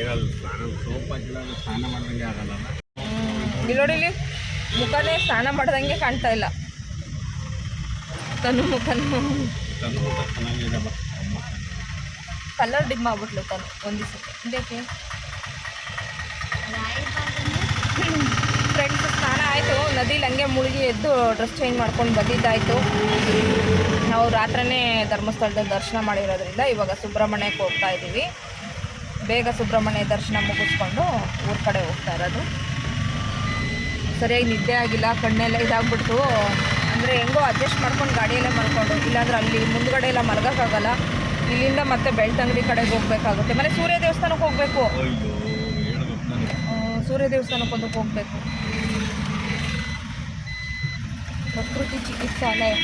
ಏನಲ್ಲ ಸ್ನಾನ ಸೋಪ್ ಹಾಕಿಲ್ಲ ಸ್ನಾನ ಮಾಡ್ದಂಗೆ ಆಗಲ್ಲ ಇಲ್ಲಿ ನೋಡಿ ಇಲ್ಲಿ ಮುಖನೇ ಸ್ನಾನ ಮಾಡ್ದಂಗೆ ಕಾಣ್ತಾ ಇಲ್ಲ. ತನು ಮುಖನು. ಚೆನ್ನಾಗಿದೆ ಬಾ ಕಲರ್ ಡಿಮ್ ಆಗ್ಬಿಟ್ಲು ತನು ಒಂದು ದಿವಸಕ್ಕೆ. ಇದಕ್ಕೆ? ಫ್ರೆಂಡ್ಸ್ ಸ್ನಾನ ಆಯಿತು. ನದಿಲಿ ಹಂಗೆ ಮುಳುಗಿ ಎದ್ದು ಡ್ರೆಸ್ ಚೇಂಜ್ ಮಾಡ್ಕೊಂಡು ಬಂದಿದ್ದಾಯಿತು. ನಾವು ರಾತ್ರನೇ ಧರ್ಮಸ್ಥಳದ ದರ್ಶನ ಮಾಡಿರೋದ್ರಿಂದ ಇವಾಗ ಸುಬ್ರಹ್ಮಣ್ಯಕ್ಕೆ ಹೋಗ್ತಾ ಇದ್ದೀವಿ. ಬೇಗ ಸುಬ್ರಹ್ಮಣ್ಯ ದರ್ಶನ ಮುಗಿಸ್ಕೊಂಡು ಊರ ಕಡೆ ಹೋಗ್ತಾ ಇರೋದು. ಸರಿಯಾಗಿ ನಿದ್ದೆ ಆಗಿಲ್ಲ ಕಣ್ಣೆಲ್ಲ ಇದಾಗ್ಬಿಡ್ತು. ಅಂದರೆ ಹೆಂಗೋ ಅಡ್ಜಸ್ಟ್ ಮಾಡ್ಕೊಂಡು ಗಾಡಿಯಲ್ಲೇ ಮಲ್ಕೊಂಡು ಇಲ್ಲಾಂದ್ರೆ ಅಲ್ಲಿ ಮುಂದ್ಗಡೆ ಎಲ್ಲ ಮಲಗೋಕ್ಕಾಗಲ್ಲ. ಇಲ್ಲಿಂದ ಮತ್ತೆ ಬೆಳ್ತಂಗಡಿ ಕಡೆಗೆ ಹೋಗ್ಬೇಕಾಗುತ್ತೆ. ಮನೆ ಸೂರ್ಯ ದೇವಸ್ಥಾನಕ್ಕೆ ಹೋಗ್ಬೇಕು. ಸೂರ್ಯ ದೇವಸ್ಥಾನಕ್ಕೆ ಒಂದಕ್ಕೆ ಹೋಗ್ಬೇಕು. ಪ್ರಕೃತಿ ಚಿಕಿತ್ಸಾಲಯ.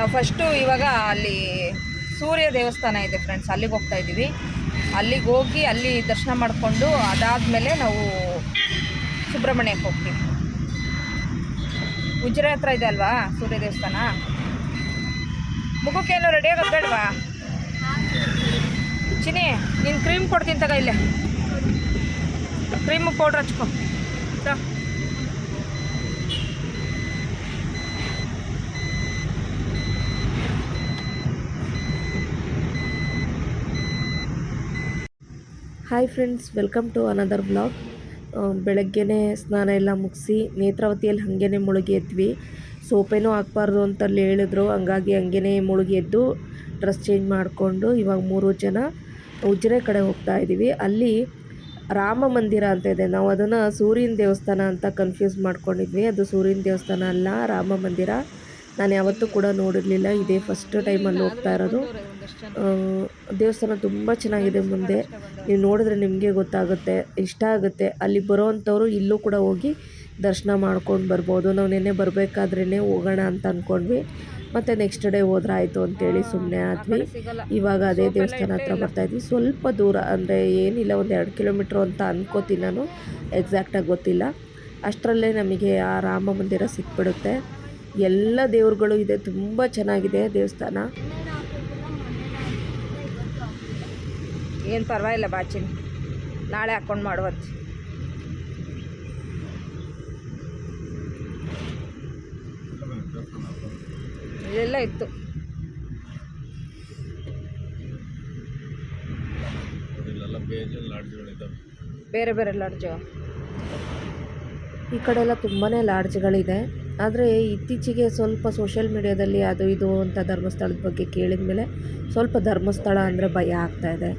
ನಾವು ಫಸ್ಟು ಇವಾಗ ಅಲ್ಲಿ ಸೂರ್ಯ ದೇವಸ್ಥಾನ ಇದೆ ಫ್ರೆಂಡ್ಸ್ ಅಲ್ಲಿಗೆ ಹೋಗ್ತಾ ಇದ್ದೀವಿ. ಅಲ್ಲಿಗೆ ಹೋಗಿ ಅಲ್ಲಿ ದರ್ಶನ ಮಾಡಿಕೊಂಡು ಅದಾದಮೇಲೆ ನಾವು ಸುಬ್ರಹ್ಮಣ್ಯಕ್ಕೆ ಹೋಗ್ತೀವಿ. ಉಜ್ರೆ ಹತ್ರ ಇದೆ ಅಲ್ವಾ ಸೂರ್ಯ ದೇವಸ್ಥಾನ? ಮುಖಕ್ಕೇನು ರೆಡಿ ಆಗೋದು ಬೇಡವಾ? ಚಿನಿ ನೀನು ಕ್ರೀಮ್ ಕೊಡ್ತೀನಿ ತಗ ಇಲ್ಲೇ. Cream powder ಹಚ್ಕೊ. Hi friends welcome to another blog ಬೆಳಗ್ಗೆನೇ ಸ್ನಾನ ಎಲ್ಲ ಮುಗಿಸಿ, ನೇತ್ರಾವತಿಯಲ್ಲಿ ಹಾಗೇನೆ ಮುಳುಗಿ ಎದ್ವಿ. ಸೋಪೇನೂ ಹಾಕ್ಬಾರ್ದು ಅಂತಲ್ಲಿ ಹೇಳಿದ್ರು. ಹಂಗಾಗಿ ಹಂಗೇನೆ ಮುಳುಗಿ ಎದ್ದು ಡ್ರೆಸ್ ಚೇಂಜ್ ಮಾಡಿಕೊಂಡು ಇವಾಗ ಮೂರು ಜನ ಉಜಿರೆ ಕಡೆ ಹೋಗ್ತಾ ಇದ್ದೀವಿ ಅಲ್ಲಿ ರಾಮ ಮಂದಿರ ಅಂತ ಇದೆ. ನಾವು ಅದನ್ನು ಸೂರ್ಯನ ದೇವಸ್ಥಾನ ಅಂತ ಕನ್ಫ್ಯೂಸ್ ಮಾಡ್ಕೊಂಡಿದ್ವಿ. ಅದು ಸೂರ್ಯನ ದೇವಸ್ಥಾನ ಅಲ್ಲ, ರಾಮ ಮಂದಿರ. ನಾನು ಯಾವತ್ತೂ ಕೂಡ ನೋಡಿರಲಿಲ್ಲ. ಇದೇ ಫಸ್ಟ್ ಟೈಮಲ್ಲಿ ಹೋಗ್ತಾ ಇರೋದು. ದೇವಸ್ಥಾನ ತುಂಬ ಚೆನ್ನಾಗಿದೆ ಮುಂದೆ. ನೀವು ನೋಡಿದ್ರೆ ನಿಮಗೆ ಗೊತ್ತಾಗುತ್ತೆ ಇಷ್ಟ ಆಗುತ್ತೆ. ಅಲ್ಲಿ ಬರೋವಂಥವ್ರು ಇಲ್ಲೂ ಕೂಡ ಹೋಗಿ ದರ್ಶನ ಮಾಡ್ಕೊಂಡು ಬರ್ಬೋದು. ನಾವು ನೆನ್ನೆ ಬರಬೇಕಾದ್ರೇ ಹೋಗೋಣ ಅಂತ ಅಂದ್ಕೊಂಡ್ವಿ ಮತ್ತು ನೆಕ್ಸ್ಟ್ ಡೇ ಹೋದ್ರೆ ಆಯಿತು ಅಂತೇಳಿ ಸುಮ್ಮನೆ ಆದ್ವಿ. ಇವಾಗ ಅದೇ ದೇವಸ್ಥಾನ ಹತ್ರ ಬರ್ತಾ ಇದ್ವಿ. ಸ್ವಲ್ಪ ದೂರ ಅಂದರೆ ಏನಿಲ್ಲ ಒಂದು ಎರಡು ಕಿಲೋಮೀಟ್ರ್ ಅಂತ ಅನ್ಕೋತೀನಿ ನಾನು. ಎಕ್ಸಾಕ್ಟಾಗಿ ಗೊತ್ತಿಲ್ಲ. ಅಷ್ಟರಲ್ಲೇ ನಮಗೆ ಆ ರಾಮ ಮಂದಿರ ಸಿಕ್ಬಿಡುತ್ತೆ. ಎಲ್ಲ ದೇವ್ರುಗಳು ಇದೆ. ತುಂಬ ಚೆನ್ನಾಗಿದೆ ದೇವಸ್ಥಾನ. ಏನು ಪರವಾಗಿಲ್ಲ ಬಾಚಿನ. ನಾಳೆ ಹಾಕ್ಕೊಂಡು ಮಾಡುವತ್ತು ಇದೆಲ್ಲ ಇತ್ತು. ಬೇರೆ ಬೇರೆ ಲಾಡ್ಜು. ಈ ಕಡೆ ಎಲ್ಲ ತುಂಬಾ ಲಾಡ್ಜ್ಗಳಿದೆ. ಆದರೆ ಇತ್ತೀಚೆಗೆ ಸ್ವಲ್ಪ ಸೋಷಿಯಲ್ ಮೀಡ್ಯಾದಲ್ಲಿ ಅದು ಇದು ಅಂತ ಧರ್ಮಸ್ಥಳದ ಬಗ್ಗೆ ಕೇಳಿದ ಮೇಲೆ ಸ್ವಲ್ಪ ಧರ್ಮಸ್ಥಳ ಅಂದರೆ ಭಯ ಆಗ್ತಾ ಇದೆ.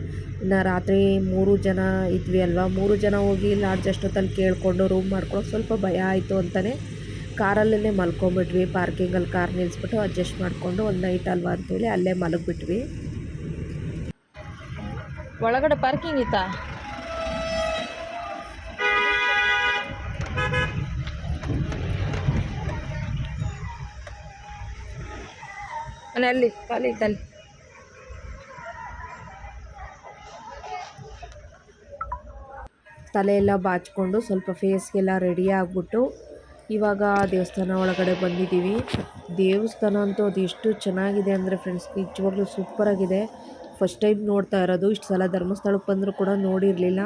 ಇನ್ನು ರಾತ್ರಿ ಮೂರು ಜನ ಇದ್ವಿ ಅಲ್ವಾ? ಮೂರು ಜನ ಹೋಗಿ ಲಾಡ್ಜ್ ಅಷ್ಟೊತ್ತಲ್ಲಿ ಕೇಳಿಕೊಂಡು ರೂಮ್ ಮಾಡ್ಕೊಳ್ಳೋ ಸ್ವಲ್ಪ ಭಯ ಆಯಿತು ಅಂತಲೇ ಕಾರಲ್ಲೇ ಮಲ್ಕೊಂಬಿಟ್ವಿ. ಪಾರ್ಕಿಂಗಲ್ಲಿ ಕಾರ್ ನಿಲ್ಲಿಸ್ಬಿಟ್ಟು ಅಡ್ಜಸ್ಟ್ ಮಾಡಿಕೊಂಡು ಒಂದು ನೈಟ್ ಅಲ್ವಾ ಅಂತೇಳಿ ಅಲ್ಲೇ ಮಲಗಿಬಿಟ್ವಿ. ಒಳಗಡೆ ಪಾರ್ಕಿಂಗ್ ಇತ್ತಾ? ಮನೆ ಅಲ್ಲಿ ಖಾಲಿ ತಲೆ ಬಾಚಿಕೊಂಡು ಸ್ವಲ್ಪ ಫೇಸ್ಗೆಲ್ಲ ರೆಡಿ ಆಗಿಬಿಟ್ಟು ಇವಾಗ ದೇವಸ್ಥಾನ ಒಳಗಡೆ ಬಂದಿದ್ದೀವಿ. ದೇವಸ್ಥಾನ ಅಂತೂ ಅದು ಎಷ್ಟು ಚೆನ್ನಾಗಿದೆ ಅಂದರೆ ಫ್ರೆಂಡ್ಸ್, ನಿಜವಾಗ್ಲೂ ಸೂಪರಾಗಿದೆ ಫಸ್ಟ್ ಟೈಮ್ ನೋಡ್ತಾ ಇರೋದು, ಇಷ್ಟು ಸಲ ಧರ್ಮಸ್ಥಳಕ್ಕೆ ಬಂದರೂ ಕೂಡ ನೋಡಿರಲಿಲ್ಲ.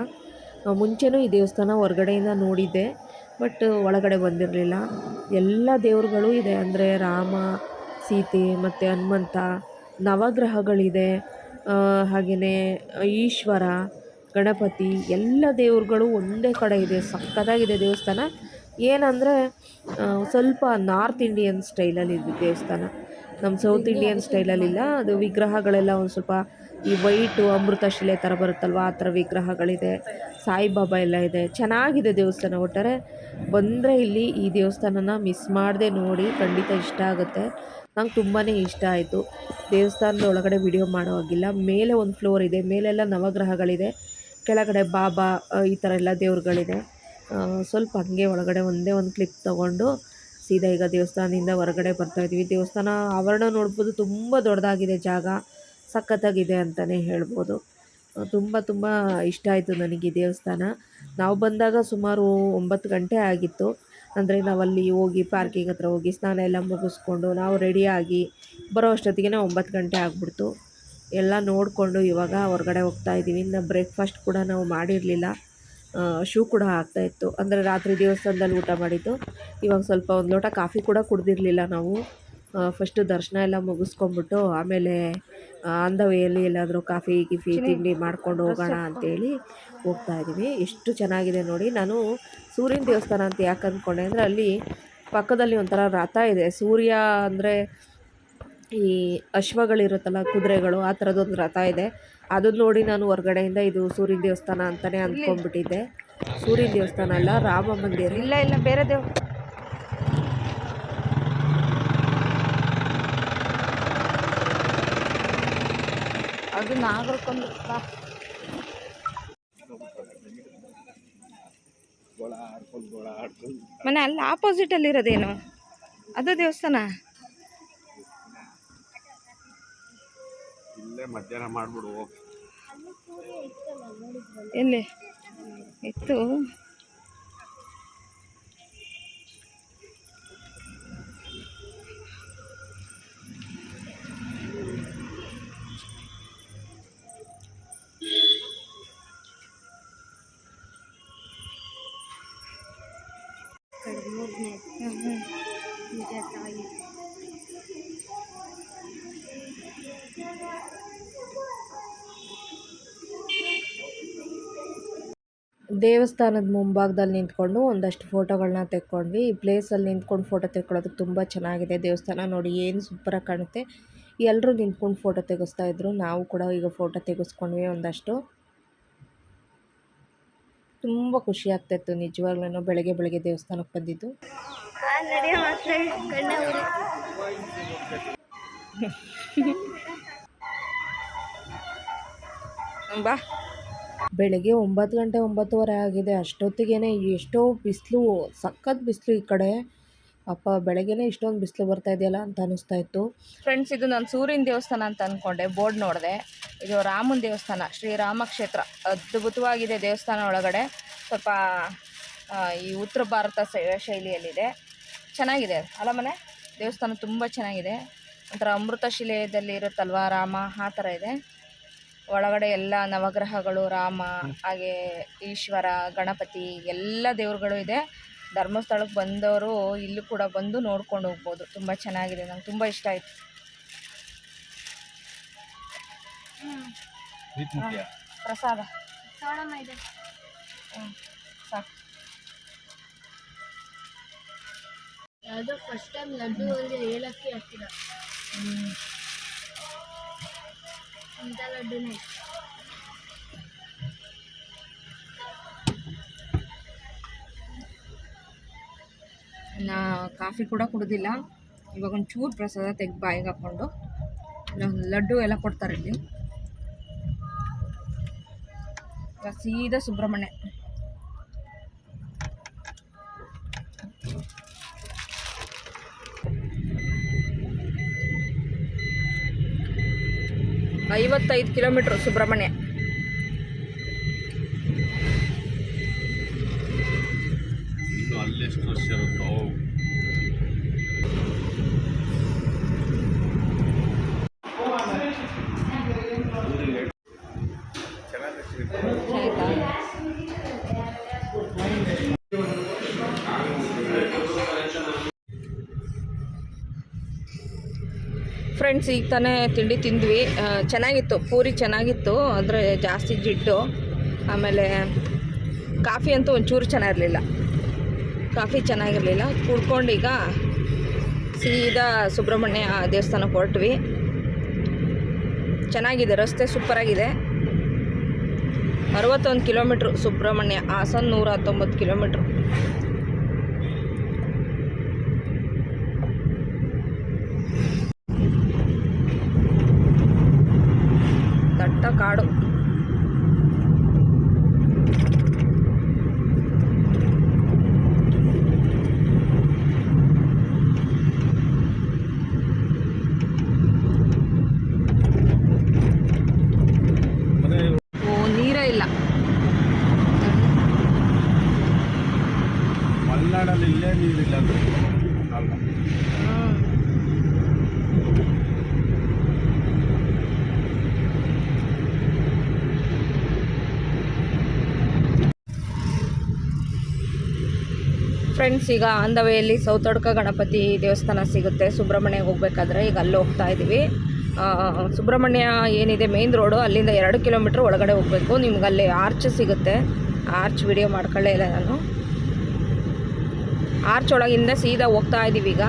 ಮುಂಚೆನೂ ಈ ದೇವಸ್ಥಾನ ಹೊರಗಡೆಯಿಂದ ನೋಡಿದ್ದೆ, ಬಟ್ ಒಳಗಡೆ ಬಂದಿರಲಿಲ್ಲ. ಎಲ್ಲ ದೇವರುಗಳು ಇದೆ, ಅಂದರೆ ರಾಮ ಸೀತೆ ಮತ್ತು ಹನುಮಂತ ನವಗ್ರಹಗಳಿದೆ. ಹಾಗೆಯೇ ಈಶ್ವರ ಗಣಪತಿ ಎಲ್ಲ ದೇವ್ರುಗಳು ಒಂದೇ ಕಡೆ ಇದೆ ಸಕ್ಕತ್ತಾಗಿದೆ ದೇವಸ್ಥಾನ. ಏನಂದರೆ ಸ್ವಲ್ಪ ನಾರ್ತ್ ಇಂಡಿಯನ್ ಸ್ಟೈಲಲ್ಲಿ ಇದೆ ದೇವಸ್ಥಾನ. ನಮ್ಮ ಸೌತ್ ಇಂಡಿಯನ್ ಸ್ಟೈಲಲ್ಲಿಲ್ಲ ಅದು ವಿಗ್ರಹಗಳೆಲ್ಲ ಒಂದು ಸ್ವಲ್ಪ ಈ ವೈಟು ಅಮೃತಶಿಲೆ ಥರ ಬರುತ್ತಲ್ವ? ಆ ಥರ ವಿಗ್ರಹಗಳಿದೆ. ಸಾಯಿಬಾಬಾ ಎಲ್ಲ ಇದೆ. ಚೆನ್ನಾಗಿದೆ ದೇವಸ್ಥಾನ ಒಟ್ಟಾರೆ. ಬಂದರೆ ಇಲ್ಲಿ ಈ ದೇವಸ್ಥಾನನ ಮಿಸ್ ಮಾಡದೆ ನೋಡಿ ಖಂಡಿತ ಇಷ್ಟ ಆಗುತ್ತೆ. ನಂಗೆ ತುಂಬಾ ಇಷ್ಟ ಆಯಿತು. ದೇವಸ್ಥಾನದ ಒಳಗಡೆ ವಿಡಿಯೋ ಮಾಡೋ ಹಾಗಿಲ್ಲ. ಮೇಲೆ ಒಂದು ಫ್ಲೋರ್ ಇದೆ. ಮೇಲೆಲ್ಲ ನವಗ್ರಹಗಳಿದೆ. ಕೆಳಗಡೆ ಬಾಬಾ ಈ ಥರ ಎಲ್ಲ ದೇವ್ರುಗಳಿದೆ. ಸ್ವಲ್ಪ ಹಾಗೆ ಒಳಗಡೆ ಒಂದೇ ಒಂದು ಕ್ಲಿಪ್ ತೊಗೊಂಡು ಸೀದಾ ಈಗ ದೇವಸ್ಥಾನದಿಂದ ಹೊರಗಡೆ ಬರ್ತಾಯಿದ್ದೀವಿ ದೇವಸ್ಥಾನ ಆವರಣ ನೋಡ್ಬೋದು. ತುಂಬ ದೊಡ್ಡದಾಗಿದೆ ಜಾಗ. ಸಖತ್ತಾಗಿದೆ ಅಂತಲೇ ಹೇಳ್ಬೋದು. ತುಂಬ ತುಂಬ ಇಷ್ಟ ಆಯಿತು ನನಗೆ ದೇವಸ್ಥಾನ. ನಾವು ಬಂದಾಗ ಸುಮಾರು ಒಂಬತ್ತು ಗಂಟೆ ಆಗಿತ್ತು. ಅಂದರೆ ನಾವಲ್ಲಿ ಹೋಗಿ ಪಾರ್ಕಿಂಗ್ ಹತ್ರ ಹೋಗಿ ಸ್ನಾನ ಎಲ್ಲ ಮುಗಿಸ್ಕೊಂಡು ನಾವು ರೆಡಿಯಾಗಿ ಬರೋ ಅಷ್ಟೊತ್ತಿಗೆ ಒಂಬತ್ತು ಗಂಟೆ ಆಗಿಬಿಡ್ತು. ಎಲ್ಲ ನೋಡಿಕೊಂಡು ಇವಾಗ ಹೊರಗಡೆ ಹೋಗ್ತಾ ಇದ್ದೀವಿ. ಇನ್ನು ಬ್ರೇಕ್ಫಾಸ್ಟ್ ಕೂಡ ನಾವು ಮಾಡಿರಲಿಲ್ಲ. ಶೂ ಕೂಡ ಆಗ್ತಾಯಿತ್ತು ಅಂದರೆ ರಾತ್ರಿ ದೇವಸ್ಥಾನದಲ್ಲಿ ಊಟ ಮಾಡಿದ್ದು. ಇವಾಗ ಸ್ವಲ್ಪ ಒಂದು ಲೋಟ ಕಾಫಿ ಕೂಡ ಕುಡ್ದಿರಲಿಲ್ಲ ನಾವು. ಫಸ್ಟು ದರ್ಶನ ಎಲ್ಲ ಮುಗಿಸ್ಕೊಂಬಿಟ್ಟು ಆಮೇಲೆ ಆನ್ ದ ವೇಯಲ್ಲಿ ಎಲ್ಲಾದರೂ ಕಾಫಿ ಗಿಫಿ ತಿಂಡಿ ಮಾಡ್ಕೊಂಡು ಹೋಗೋಣ ಅಂತೇಳಿ ಹೋಗ್ತಾ ಇದ್ದೀವಿ. ಎಷ್ಟು ಚೆನ್ನಾಗಿದೆ ನೋಡಿ. ನಾನು ಸೂರ್ಯನ ದೇವಸ್ಥಾನ ಅಂತ ಯಾಕೆ ಅಂದ್ಕೊಂಡೆ ಅಂದರೆ ಅಲ್ಲಿ ಪಕ್ಕದಲ್ಲಿ ಒಂಥರ ರಥ ಇದೆ. ಸೂರ್ಯ ಅಂದರೆ ಈ ಅಶ್ವಗಳಿರುತ್ತಲ್ಲ ಕುದುರೆಗಳು ಆ ಥರದ್ದೊಂದು ರಥ ಇದೆ. ಅದನ್ನ ನೋಡಿ ನಾನು ಹೊರಗಡೆಯಿಂದ ಇದು ಸೂರ್ಯನ ದೇವಸ್ಥಾನ ಅಂತಲೇ ಅಂದ್ಕೊಂಡ್ಬಿಟ್ಟಿದ್ದೆ. ಸೂರ್ಯನ ದೇವಸ್ಥಾನ ಅಲ್ಲ ರಾಮ ಮಂದಿರ. ಇಲ್ಲ ಇಲ್ಲ ಬೇರೆ ದೇವ್ ಅದು ನಾಗರ ಗೋಳ ಮನೆ ಅಲ್ಲಿ ಆಪೋಸಿಟ್ ಮನೆ ಅಲ್ಲಿ ಆಪೋಸಿಟಲ್ಲಿ ಇರೋದೇನು? ಅದು ದೇವಸ್ಥಾನ? ಇಲ್ಲೇ ಮಧ್ಯಾಹ್ನ ಮಾಡ್ಬಿಡು ಎಲ್ಲಿ? ಇತ್ತು. ದೇವಸ್ಥಾನದ ಮುಂಭಾಗದಲ್ಲಿ ನಿಂತ್ಕೊಂಡು ಒಂದಷ್ಟು ಫೋಟೋಗಳನ್ನ ತೆಕ್ಕೊಂಡ್ವಿ. ಈ ಪ್ಲೇಸಲ್ಲಿ ನಿಂತ್ಕೊಂಡು ಫೋಟೋ ತೆಕ್ಕೊಳ್ಳೋದಕ್ಕೆ ತುಂಬ ಚೆನ್ನಾಗಿದೆ. ದೇವಸ್ಥಾನ ನೋಡಿ ಏನು ಸೂಪರಾಗಿ ಕಾಣುತ್ತೆ. ಎಲ್ಲರೂ ನಿಂತ್ಕೊಂಡು ಫೋಟೋ ತೆಗೆಸ್ತಾ ಇದ್ರು. ನಾವು ಕೂಡ ಈಗ ಫೋಟೋ ತೆಗೆಸ್ಕೊಂಡ್ವಿ ಒಂದಷ್ಟು. ತುಂಬ ಖುಷಿ ಆಗ್ತಾಯಿತ್ತು ನಿಜವಾಗ್ಲೂ ಬೆಳಗ್ಗೆ ಬೆಳಗ್ಗೆ ದೇವಸ್ಥಾನಕ್ಕೆ ಬಂದಿದ್ದು. ಬಾ. ಬೆಳಗ್ಗೆ ಒಂಬತ್ತು ಗಂಟೆ ಒಂಬತ್ತುವರೆ ಆಗಿದೆ. ಅಷ್ಟೊತ್ತಿಗೇನೆ ಎಷ್ಟೋ ಬಿಸಿಲು, ಸಖತ್ ಬಿಸಿಲು ಈ ಕಡೆ. ಅಪ್ಪ, ಬೆಳಗ್ಗೆನೇ ಇಷ್ಟೊಂದು ಬಿಸಿಲು ಬರ್ತಾ ಇದೆಯಲ್ಲ ಅಂತ ಅನಿಸ್ತಾ ಇತ್ತು. ಫ್ರೆಂಡ್ಸ್ ಇದು ನಾನು ಸೂರ್ಯನ ದೇವಸ್ಥಾನ ಅಂತ ಅಂದ್ಕೊಂಡೆ ಬೋರ್ಡ್ ನೋಡಿದೆ. ಇದು ರಾಮನ ದೇವಸ್ಥಾನ ಶ್ರೀರಾಮ ಕ್ಷೇತ್ರ ಅದ್ಭುತವಾಗಿದೆ ದೇವಸ್ಥಾನ ಒಳಗಡೆ. ಸ್ವಲ್ಪ ಈ ಉತ್ತರ ಭಾರತ ಶೈಲಿಯಲ್ಲಿದೆ. ಚೆನ್ನಾಗಿದೆ. ಅಲ್ಲ ಮನೆ? ದೇವಸ್ಥಾನ ತುಂಬ ಚೆನ್ನಾಗಿದೆ. ಒಂಥರ ಅಮೃತ ಶಿಲೆಯಲ್ಲಿ ಇರುತ್ತಲ್ವ ರಾಮ? ಆ ಥರ ಇದೆ. ಒಳಗಡೆ ಎಲ್ಲ ನವಗ್ರಹಗಳು ರಾಮ ಹಾಗೆ ಈಶ್ವರ ಗಣಪತಿ ಎಲ್ಲ ದೇವ್ರುಗಳು ಇದೆ. ಧರ್ಮಸ್ಥಳಕ್ಕೆ ಬಂದವರು ಇಲ್ಲೂ ಕೂಡ ಬಂದು ನೋಡ್ಕೊಂಡು ಹೋಗ್ಬೋದು. ತುಂಬ ಚೆನ್ನಾಗಿದೆ ನಂಗೆ ತುಂಬ ಇಷ್ಟ ಆಯಿತು. ಪ್ರಸಾದ. ಸಾಕು. ಯಾವುದೋ ಫಸ್ಟ್ ಟೈಮ್ ಲಡ್ಡು ಅಂದರೆ ಏಲಕ್ಕಿ ಹಾಕಿಲ್ಲ ಇಂಥ ಲಡ್ಡುನೇ ನಾ ಕಾಫಿ ಕೂಡ ಕುಡ್ದಿಲ್ಲ. ಇವಾಗ ಒಂದು ಚೂರು ಪ್ರಸಾದ ತೆಗ್ದು ಬಾಯಿಗೆ ಹಾಕ್ಕೊಂಡು ಲಡ್ಡು ಎಲ್ಲ ಕೊಡ್ತಾರೆ ಇಲ್ಲಿ. ಸೀದಾ ಸುಬ್ರಹ್ಮಣ್ಯ. ಐವತ್ತೈದು ಕಿಲೋಮೀಟ್ರ್ ಸುಬ್ರಹ್ಮಣ್ಯ. ಫ್ರೆಂಡ್ಸ್ ಈಗ ತಾನೇ ತಿಂಡಿ ತಿಂದ್ವಿ. ಚೆನ್ನಾಗಿತ್ತು, ಪೂರಿ ಚೆನ್ನಾಗಿತ್ತು ಅಂದರೆ ಜಾಸ್ತಿ ಜಿಡ್ಡು, ಆಮೇಲೆ ಕಾಫಿ ಅಂತೂ ಒಂಚೂರು ಚೆನ್ನಾಗಿರಲಿಲ್ಲ. ಕಾಫಿ ಚೆನ್ನಾಗಿರಲಿಲ್ಲ. ಕುಡ್ಕೊಂಡೀಗ ಸೀದಾ ಸುಬ್ರಹ್ಮಣ್ಯ ದೇವಸ್ಥಾನಕ್ಕೆ ಹೊರಟ್ವಿ. ಚೆನ್ನಾಗಿದೆ, ರಸ್ತೆ ಸೂಪರಾಗಿದೆ. ಅರವತ್ತೊಂದು ಕಿಲೋಮೀಟ್ರು ಸುಬ್ರಹ್ಮಣ್ಯ, ಹಾಸನ್ ನೂರ ಹತ್ತೊಂಬತ್ತು ಕಿಲೋಮೀಟ್ರು ದಟ್ಟ ಕಾಡು ಮತ್ತೆ ಓ ನೀರೇ ಇಲ್ಲ ಮಲೆನಾಡಲ್ಲಿ ಇಲ್ಲೇ ನೀರಿಲ್ಲ ಅಂದ್ರೆ ಅಲ್ಲ ಫ್ರೆಂಡ್ಸ್ ಈಗ ಆಂಧವೆಯಲ್ಲಿ ಸೌತಡ್ಕ ಗಣಪತಿ ದೇವಸ್ಥಾನ ಸಿಗುತ್ತೆ. ಸುಬ್ರಹ್ಮಣ್ಯಗೆ ಹೋಗ್ಬೇಕಾದ್ರೆ ಈಗ ಅಲ್ಲಿ ಹೋಗ್ತಾ ಇದ್ದೀವಿ ಸುಬ್ರಹ್ಮಣ್ಯ ಏನಿದೆ ಮೇನ್ ರೋಡು ಅಲ್ಲಿಂದ ಎರಡು ಕಿಲೋಮೀಟ್ರ್ ಒಳಗಡೆ ಹೋಗಬೇಕು. ನಿಮ್ಗೆ ಅಲ್ಲಿ ಆರ್ಚ್ ಸಿಗುತ್ತೆ. ಆರ್ಚ್ ವಿಡಿಯೋ ಮಾಡ್ಕೊಳ್ಳೇ ಇಲ್ಲ ನಾನು. ಆರ್ಚ್ ಒಳಗಿಂದ ಸೀದಾ ಹೋಗ್ತಾ ಇದ್ದೀವಿ ಈಗ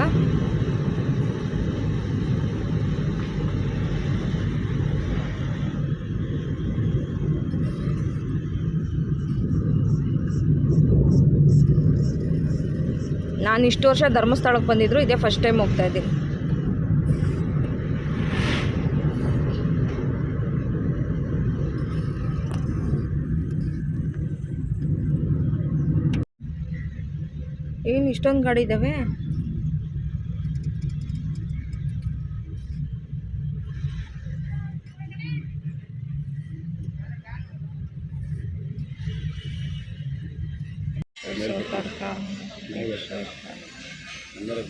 ನಾನು ಇಷ್ಟು ವರ್ಷ ಧರ್ಮಸ್ಥಳಕ್ಕೆ ಬಂದಿದ್ರು ಇದೇ ಫಸ್ಟ್ ಟೈಮ್ ಹೋಗ್ತಾ ಇದ್ದೀನಿ. ಏನು ಇಷ್ಟೊಂದು ಗಾಡಿ ಇದ್ದಾವೆ ಅಂದರೆ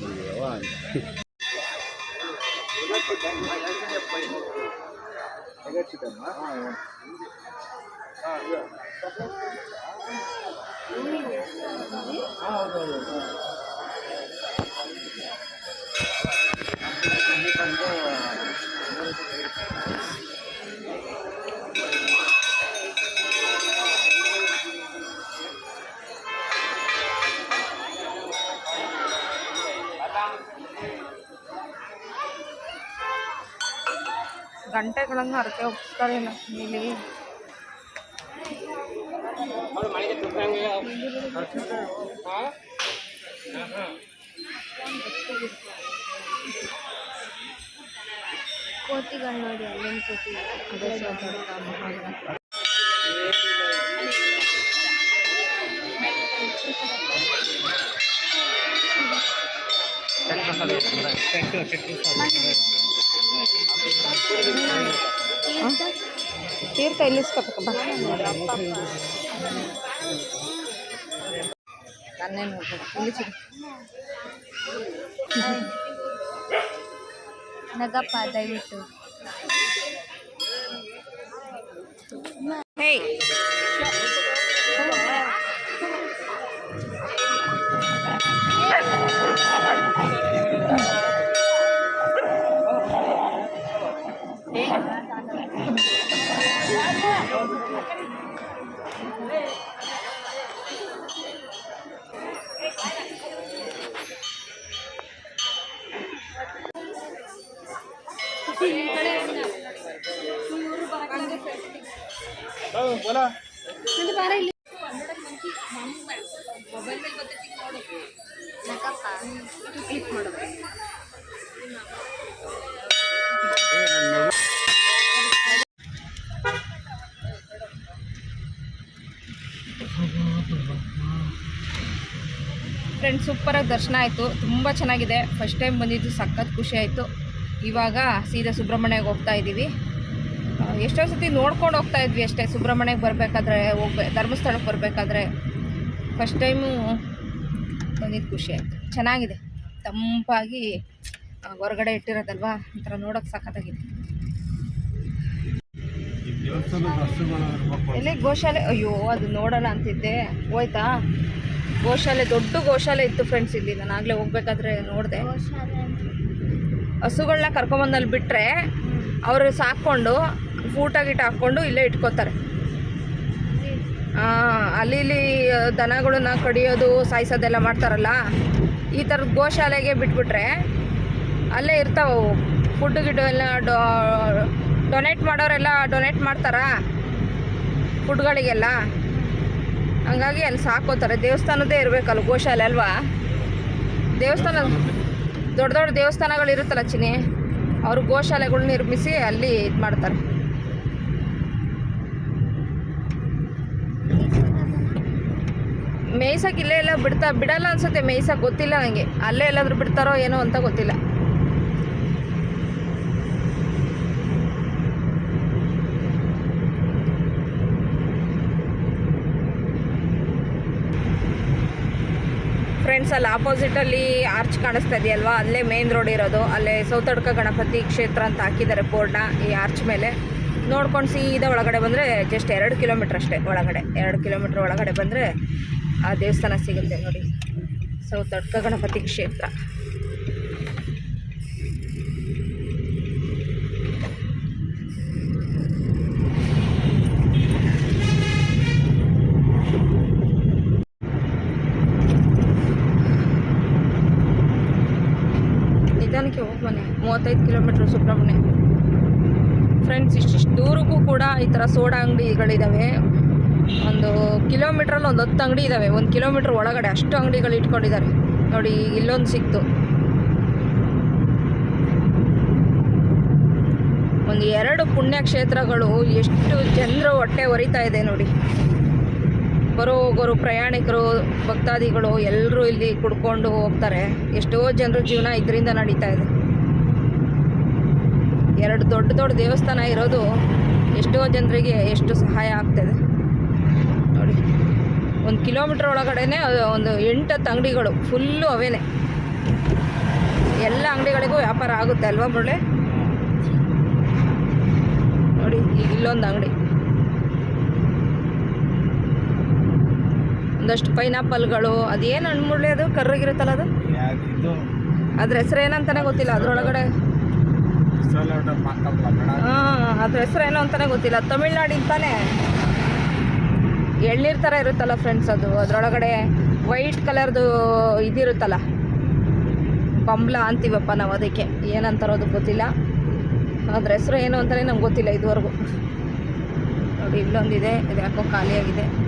ಬಂದಿದ್ದಾವ ಗಂಟೆಗಳನ್ನು ಹರಕೆ ಹೋಗ್ತಾರೆ ಇಲ್ಲಿ. ಕೋತಿಗಳು ನೋಡಿ ಅಲ್ಲಿನ ಕೋತಿ ಅದೇ ತೀರ್ಥ ಇಲ್ಲಿಸ್ಕೋಬೇಕು ಬಾ ನನ್ನೇ ನೋಡ್ಬೇಕು ಇಲ್ಲಿ ಸಿಗು ದಯವಿಟ್ಟು ಹೇಯ್ ನಗಪ್ಪ ಕ್ಲಿಕ್ ಸೂಪರಾಗಿ ದರ್ಶನ ಆಯಿತು. ತುಂಬ ಚೆನ್ನಾಗಿದೆ. ಫಸ್ಟ್ ಟೈಮ್ ಬಂದಿದ್ದು, ಸಖತ್ ಖುಷಿ ಆಯಿತು. ಇವಾಗ ಸೀದಾ ಸುಬ್ರಹ್ಮಣ್ಯಗೆ ಹೋಗ್ತಾ ಇದ್ದೀವಿ. ಎಷ್ಟೋ ಸತಿ ನೋಡ್ಕೊಂಡು ಹೋಗ್ತಾ ಇದ್ವಿ ಅಷ್ಟೇ, ಸುಬ್ರಹ್ಮಣ್ಯಕ್ಕೆ ಬರಬೇಕಾದ್ರೆ ಹೋಗ್ಬೇ, ಧರ್ಮಸ್ಥಳಕ್ಕೆ ಬರಬೇಕಾದ್ರೆ. ಫಸ್ಟ್ ಟೈಮು ಬಂದಿದ್ದು ಖುಷಿ ಆಯಿತು. ಚೆನ್ನಾಗಿದೆ. ತಂಪಾಗಿ ಹೊರಗಡೆ ಇಟ್ಟಿರೋದಲ್ವಾ? ಒಂಥರ ನೋಡೋಕೆ ಸಖತ್ತಾಗಿದೆ. ಈ ಎಲ್ಲಿ ಗೋಶಾಲೆ? ಅಯ್ಯೋ, ಅದು ನೋಡೋಣ ಅಂತಿದ್ದೆ. ಹೋಯ್ತಾ? ಗೋಶಾಲೆ, ದೊಡ್ಡ ಗೋಶಾಲೆ ಇತ್ತು ಫ್ರೆಂಡ್ಸ್ ಇಲ್ಲಿ. ನಾನು ಆಗಲೇ ಹೋಗ್ಬೇಕಾದ್ರೆ ನೋಡಿದೆ. ಹಸುಗಳನ್ನ ಕರ್ಕೊಂಬಂದಲ್ಲಿ ಬಿಟ್ಟರೆ ಅವರು ಸಾಕ್ಕೊಂಡು ಫೂಟ ಗೀಟ ಹಾಕ್ಕೊಂಡು ಇಲ್ಲೇ ಇಟ್ಕೋತಾರೆ. ಅಲ್ಲಿ ಇಲ್ಲಿ ದನಗಳನ್ನ ಕಡಿಯೋದು, ಸಾಯಿಸೋದೆಲ್ಲ ಮಾಡ್ತಾರಲ್ಲ, ಈ ಥರದ ಗೋಶಾಲೆಗೆ ಬಿಟ್ಬಿಟ್ರೆ ಅಲ್ಲೇ ಇರ್ತಾವೆ ಫುಡ್ ಗಿಡ ಎಲ್ಲ ಡೊ, ಡೊನೇಟ್ ಮಾಡೋರೆಲ್ಲ ಡೊನೇಟ್ ಮಾಡ್ತಾರಾ? ಫುಡ್ಗಳಿಗೆಲ್ಲ. ಹಂಗಾಗಿ ಅಲ್ಲಿ ಸಾಕೋತಾರೆ ದೇವಸ್ಥಾನದೇ ಇರಬೇಕಲ್ಲ ಗೋಶಾಲೆ ಅಲ್ವಾ? ದೇವಸ್ಥಾನ ದೊಡ್ಡ ದೊಡ್ಡ ದೇವಸ್ಥಾನಗಳು ಇರುತ್ತಲ್ಲ ಚಿನಿ ಅವರು ಗೋಶಾಲೆಗಳು ನಿರ್ಮಿಸಿ ಅಲ್ಲಿ ಇದು ಮಾಡ್ತಾರೆ. ಮೇಯ್ಸಕ್ಕೆ ಇಲ್ಲೇ ಎಲ್ಲ ಬಿಡ್ತಾ, ಬಿಡಲ್ಲ ಅನ್ಸುತ್ತೆ ಮೇಯ್ಸಕ್ಕೆ ಗೊತ್ತಿಲ್ಲ ನನಗೆ ಅಲ್ಲೇ ಎಲ್ಲಾದರೂ ಬಿಡ್ತಾರೋ ಏನೋ ಅಂತ ಗೊತ್ತಿಲ್ಲ. ಫ್ರೆಂಡ್ಸ್ ಅಲ್ಲಿ ಆಪೋಸಿಟಲ್ಲಿ ಆರ್ಚ್ ಕಾಣಿಸ್ತಾ ಇದೆಯಲ್ವಾ? ಅಲ್ಲೇ ಮೇನ್ ರೋಡ್ ಇರೋದು. ಅಲ್ಲೇ ಸೌತಡ್ಕ ಗಣಪತಿ ಕ್ಷೇತ್ರ ಅಂತ ಹಾಕಿದ್ದಾರೆ ಬೋರ್ಡ್ನ ಈ ಆರ್ಚ್ ಮೇಲೆ. ನೋಡ್ಕೊಂಡು ಸೀದಾ ಒಳಗಡೆ ಬಂದರೆ ಜಸ್ಟ್ ಎರಡು ಕಿಲೋಮೀಟ್ರ್ ಅಷ್ಟೇ ಒಳಗಡೆ. ಎರಡು ಕಿಲೋಮೀಟ್ರ್ ಒಳಗಡೆ ಬಂದರೆ ಆ ದೇವಸ್ಥಾನ ಸಿಗುತ್ತೆ ನೋಡಿ. ಸೌತಡ್ಕ ಗಣಪತಿ ಕ್ಷೇತ್ರ. ಮೂವತ್ತೈದು ಕಿಲೋಮೀಟ್ರ್ ಸುಬ್ರಹ್ಮಣ್ಯ. ಫ್ರೆಂಡ್ಸ್ ಇಷ್ಟಿಷ್ಟು ದೂರಕ್ಕೂ ಕೂಡ ಈ ಥರ ಸೋಡಾ ಅಂಗಡಿಗಳಿದ್ದಾವೆ ಒಂದು ಕಿಲೋಮೀಟ್ರಲ್ಲಿ ಒಂದು ಹತ್ತು ಅಂಗಡಿ ಇದ್ದಾವೆ ಒಂದು ಕಿಲೋಮೀಟ್ರ್ ಒಳಗಡೆ ಅಷ್ಟು ಅಂಗಡಿಗಳು ಇಟ್ಕೊಂಡಿದ್ದಾರೆ ನೋಡಿ, ಇಲ್ಲೊಂದು ಸಿಕ್ತು. ಒಂದು ಎರಡು ಪುಣ್ಯಕ್ಷೇತ್ರಗಳು ಎಷ್ಟು ಜನರು ಹೊಟ್ಟೆ ಹೊರಿತಾ ಇದೆ ನೋಡಿ. ಬರೋ ಹೋಗೋರು, ಪ್ರಯಾಣಿಕರು, ಭಕ್ತಾದಿಗಳು ಎಲ್ಲರೂ ಇಲ್ಲಿ ಕುಡ್ಕೊಂಡು ಹೋಗ್ತಾರೆ. ಎಷ್ಟೋ ಜನರ ಜೀವನ ಇದರಿಂದ ನಡೀತಾ ಇದೆ. ಎರಡು ದೊಡ್ಡ ದೊಡ್ಡ ದೇವಸ್ಥಾನ ಇರೋದು ಎಷ್ಟೋ ಜನರಿಗೆ ಎಷ್ಟು ಸಹಾಯ ಆಗ್ತದೆ. ನೋಡಿ ಒಂದು ಕಿಲೋಮೀಟ್ರ್ ಒಳಗಡೆನೆ ಒಂದು ಎಂಟತ್ತು ಅಂಗಡಿಗಳು ಫುಲ್ಲು ಅವೇನೆ. ಎಲ್ಲ ಅಂಗಡಿಗಳಿಗೂ ವ್ಯಾಪಾರ ಆಗುತ್ತೆ ಅಲ್ವಾ ಮುರಳೆ? ನೋಡಿ ಈಗ ಇಲ್ಲೊಂದು ಅಂಗಡಿ. ಒಂದಷ್ಟು ಪೈನಾಪಲ್ಗಳು ಅದೇನು ಹಣ್ಣು ಮುರಳೆ ಅದು? ಕರ್ರಗಿರುತ್ತಲ್ಲ ಅದು? ಅದ್ರ ಹೆಸರು ಏನಂತಾನೆ ಗೊತ್ತಿಲ್ಲ ಅದ್ರೊಳಗಡೆ ಹಾಂ, ಅದ್ರ ಹೆಸರು ಏನೋ ಅಂತಾನೆ ಗೊತ್ತಿಲ್ಲ. ತಮಿಳ್ನಾಡಿಂತಾನೆ ಎಳ್ನೀರು ಥರ ಇರುತ್ತಲ್ಲ ಫ್ರೆಂಡ್ಸ್ ಅದು. ಅದರೊಳಗಡೆ ವೈಟ್ ಕಲರ್ದು ಇದಿರುತ್ತಲ್ಲ. ಪಂಬ್ಲ ಅಂತೀವಪ್ಪ ನಾವು ಅದಕ್ಕೆ. ಏನಂತಾರೋದು ಗೊತ್ತಿಲ್ಲ. ಅದ್ರ ಹೆಸರು ಏನು ಅಂತಲೇ ನಮ್ಗೆ ಗೊತ್ತಿಲ್ಲ ಇದುವರೆಗೂ. ನೋಡಿ, ಇಲ್ಲೊಂದಿದೆ ಇದು ಯಾಕೋ ಖಾಲಿಯಾಗಿದೆ.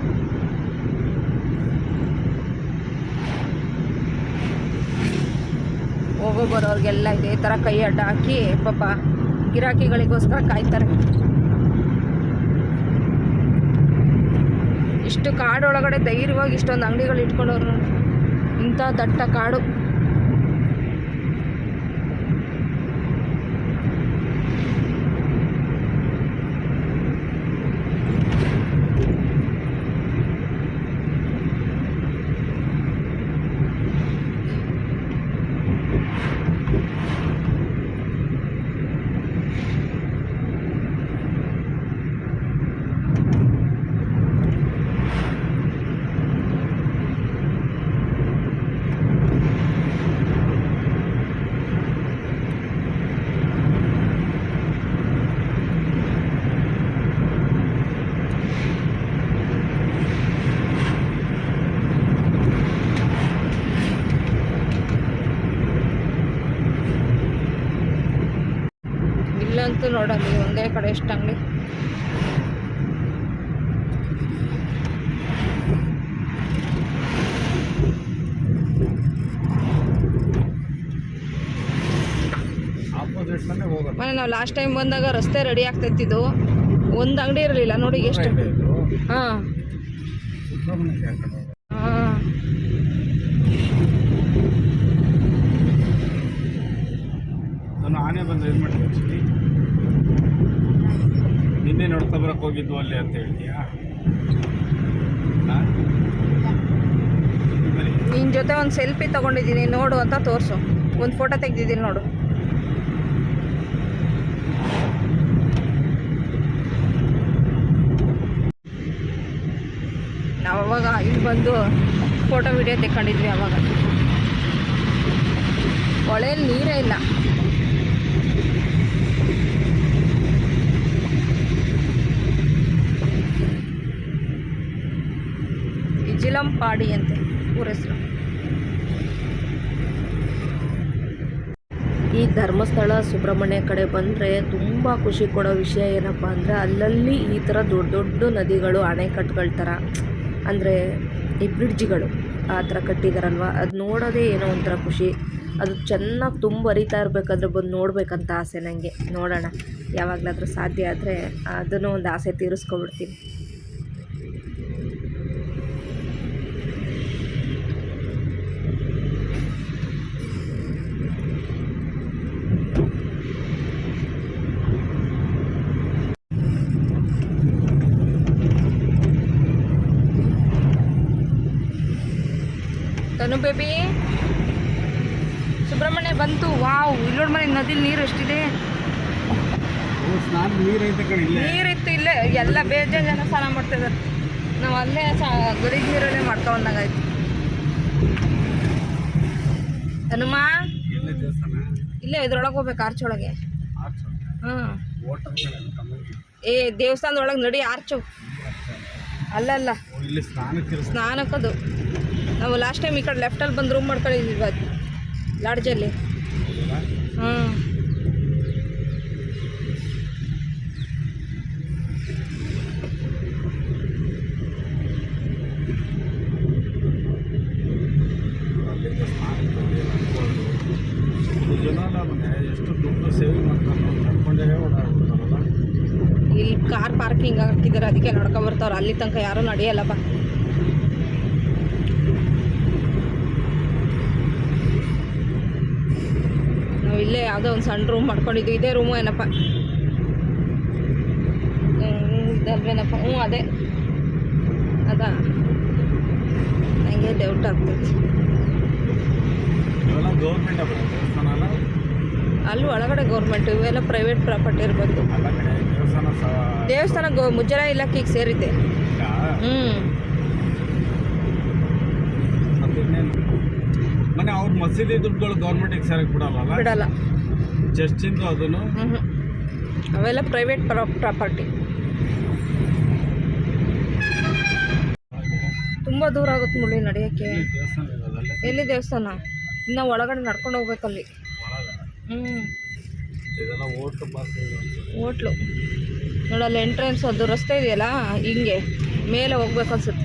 ಹೋಗೋ ಬರೋರಿಗೆಲ್ಲ ಇದೇ ಥರ ಕೈ ಅಡ್ಡ ಹಾಕಿ, ಪಾಪ ಗಿರಾಕಿಗಳಿಗೋಸ್ಕರ ಕಾಯ್ತಾರೆ. ಇಷ್ಟು ಕಾಡೊಳಗಡೆ ಧೈರ್ಯವಾಗಿ ಇಷ್ಟೊಂದು ಅಂಗಡಿಗಳು ಇಟ್ಕೊಂಡವ್ರು ಇಂಥ ದಟ್ಟ ಕಾಡು. ಇಲ್ಲಂತೂ ನೋಡಲ್ಲಿ ಒಂದೇ ಕಡೆ ಎಷ್ಟು ಅಂಗಡಿ. ಮನೆ ನಾವು ಲಾಸ್ಟ್ ಟೈಮ್ ಬಂದಾಗ ರಸ್ತೆ ರೆಡಿ ಆಗ್ತೈತಿದ್ದು ಒಂದು ಅಂಗಡಿ ಇರಲಿಲ್ಲ ನೋಡಿ ಎಷ್ಟು. ಹಾಂ. ಹಾಂ. ಆನೆ ಬಂದು ಏನು ಮಾಡ್ತೀನಿ ಆ್ಯಕ್ಚುಲಿ ನಿನ್ನೆ ನೋಡ್ಕೊ ಬರಕ್ಕೆ ಹೋಗಿದ್ದು ಅಲ್ಲಿ ಅಂತ ಹೇಳ್ತೀಯಾ? ನಿನ್ನ ಜೊತೆ ಒಂದು ಸೆಲ್ಫಿ ತಗೊಂಡಿದ್ದೀನಿ, ನೋಡು ಅಂತ ತೋರಿಸು. ಒಂದು ಫೋಟೋ ತೆಗ್ದಿದ್ದೀನಿ ನೋಡು. ನಾವು ಅವಾಗ ಇಲ್ಲಿ ಬಂದು ಫೋಟೋ ವಿಡಿಯೋ ತೆಕ್ಕೊಂಡಿದ್ವಿ ಅವಾಗ. ಹೊಳೆಯಲ್ಲಿ ನೀರೇ ಇಲ್ಲ. ಇಜಿಲಂಪಾಡಿ ಅಂತ, ಊರ ಹೆಸರು. ಈ ಧರ್ಮಸ್ಥಳ ಸುಬ್ರಹ್ಮಣ್ಯ ಕಡೆ ಬಂದರೆ ತುಂಬ ಖುಷಿ ಕೊಡೋ ವಿಷಯ ಏನಪ್ಪ ಅಂದರೆ ಅಲ್ಲಲ್ಲಿ ಈ ಥರ ದೊಡ್ಡ ದೊಡ್ಡ ನದಿಗಳು, ಅಣೆಕಟ್ಟುಗಳ ಥರ ಅಂದರೆ ಈ ಬ್ರಿಡ್ಜ್ಗಳು ಆ ಥರ ಕಟ್ಟಿದಾರಲ್ವ? ಅದು ನೋಡೋದೇ ಏನೋ ಒಂಥರ ಖುಷಿ. ಅದು ಚೆನ್ನಾಗಿ ತುಂಬ ಹರಿತಾ ಇರಬೇಕಾದ್ರೆ ಬಂದು ನೋಡಬೇಕಂತ ಆಸೆ ನನಗೆ ನೋಡೋಣ, ಯಾವಾಗಲಾದರೂ ಸಾಧ್ಯ ಆದರೆ ಅದನ್ನು ಒಂದು ಆಸೆ ತೀರಿಸ್ಕೊಬಿಡ್ತೀನಿ ತನು ಬೇಬಿ ಸುಬ್ರಹ್ಮಣ್ಯ ಬಂತು. ವಾವ್ ಇಲ್ಲೋಡ್ ಮನೆ ನದಿಲಿ ನೀರು ಎಷ್ಟಿದೆ? ನೀರಿತ್ತು ಇಲ್ಲೇ. ಎಲ್ಲ ಬೇಜಾನ್ ಜನ ಸ್ನಾನ ಮಾಡ್ತಿದ್ದಾರೆ ನಾವು ಅಲ್ಲೇ ಗುಡಿ ನೀರಲ್ಲೇ ಮಾಡ್ಕೊ ಬಂದಂಗಾಯ್ತು. ಹನುಮ? ಇಲ್ಲೇ ಇದ್ರೊಳಗೆ ಹೋಗ್ಬೇಕು ಆರ್ಚ್ ಒಳಗೆ. ಹ್ಮ್ ಏ ದೇವಸ್ಥಾನದೊಳಗೆ ನಡಿ ಆರ್ಚು ಅಲ್ಲಲ್ಲ. ಸ್ನಾನಕ್ಕದು. ನಾವು ಲಾಸ್ಟ್ ಟೈಮ್ ಈ ಕಡೆ ಲೆಫ್ಟಲ್ಲಿ ಬಂದು ರೂಮ್ ಮಾಡ್ಕೊಂಡಿದ್ವಿ ಅದು ಲಾಡ್ಜಲ್ಲಿ ಹ್ಞೂ ಇಲ್ಲಿ ಕಾರ್ ಪಾರ್ಕಿಂಗ್ ಹಾಕಿದ್ದಾರೆ, ಅದಕ್ಕೆ ನಡ್ಕೊ ಬರ್ತಾವ್ರೆ. ಅಲ್ಲಿ ತನಕ ಯಾರೂ ನಡೆಯಲ್ಲಪ್ಪ. ನಾವು ಇಲ್ಲೇ ಯಾವುದೋ ಒಂದು ಸಣ್ಣ ರೂಮ್ ಮಾಡ್ಕೊಂಡಿದ್ದು ಇದೇ ರೂಮು ಏನಪ್ಪ? ಇದಲ್ವೇನಪ್ಪ? ಹ್ಞೂ ಅದೇ. ಅದಾ? ನನಗೆ ಡೌಟ್ ಆಗ್ತೈತಿ ಅಲ್ಲೂ? ಒಳಗಡೆ ಗೌರ್ಮೆಂಟ್ ಇವೆಲ್ಲ ಪ್ರೈವೇಟ್ ಪ್ರಾಪರ್ಟಿ ಇರ್ಬೋದು. ದೇವಸ್ಥಾನ ಗೋ ಮುಜರಾಯಿ ಇಲಾಖೆಗೆ ಸೇರಿದೆ ಹ್ಞೂ ಮತ್ತೆ ಇನ್ನೇನು ಮನೆ ಅವ್ರ ಮಸೀದಿ ದುಡ್ಡುಗಳು ಗೌರ್ಮೆಂಟಿಗೆ ಸೇರಕ್ಕೆ ಬಿಡಲ್ಲ ಬಿಡಲ್ಲ. ಚರ್ಚಿಂದು ಅದನ್ನು? ಹ್ಞೂ ಅವೆಲ್ಲ ಪ್ರೈವೇಟ್ ಪ್ರಾಪರ್ಟಿ ತುಂಬ ದೂರ ಆಗುತ್ತೆ ಮುಳ್ಳಿ ನಡೆಯೋಕ್ಕೆ. ಎಲ್ಲಿ ದೇವಸ್ಥಾನ ಇನ್ನು ಒಳಗಡೆ ನಡ್ಕೊಂಡು ಹೋಗ್ಬೇಕಲ್ಲಿ ಹ್ಞೂ ಹೋಟ್ಲು ನೋಡಲ್ಲಿ ಎಂಟ್ರೆನ್ಸ್ ಅದು ರಸ್ತೆ ಇದೆಯಲ್ಲ ಹಿಂಗೆ. ಮೇಲೆ ಹೋಗ್ಬೇಕು ಅನ್ಸುತ್ತೆ.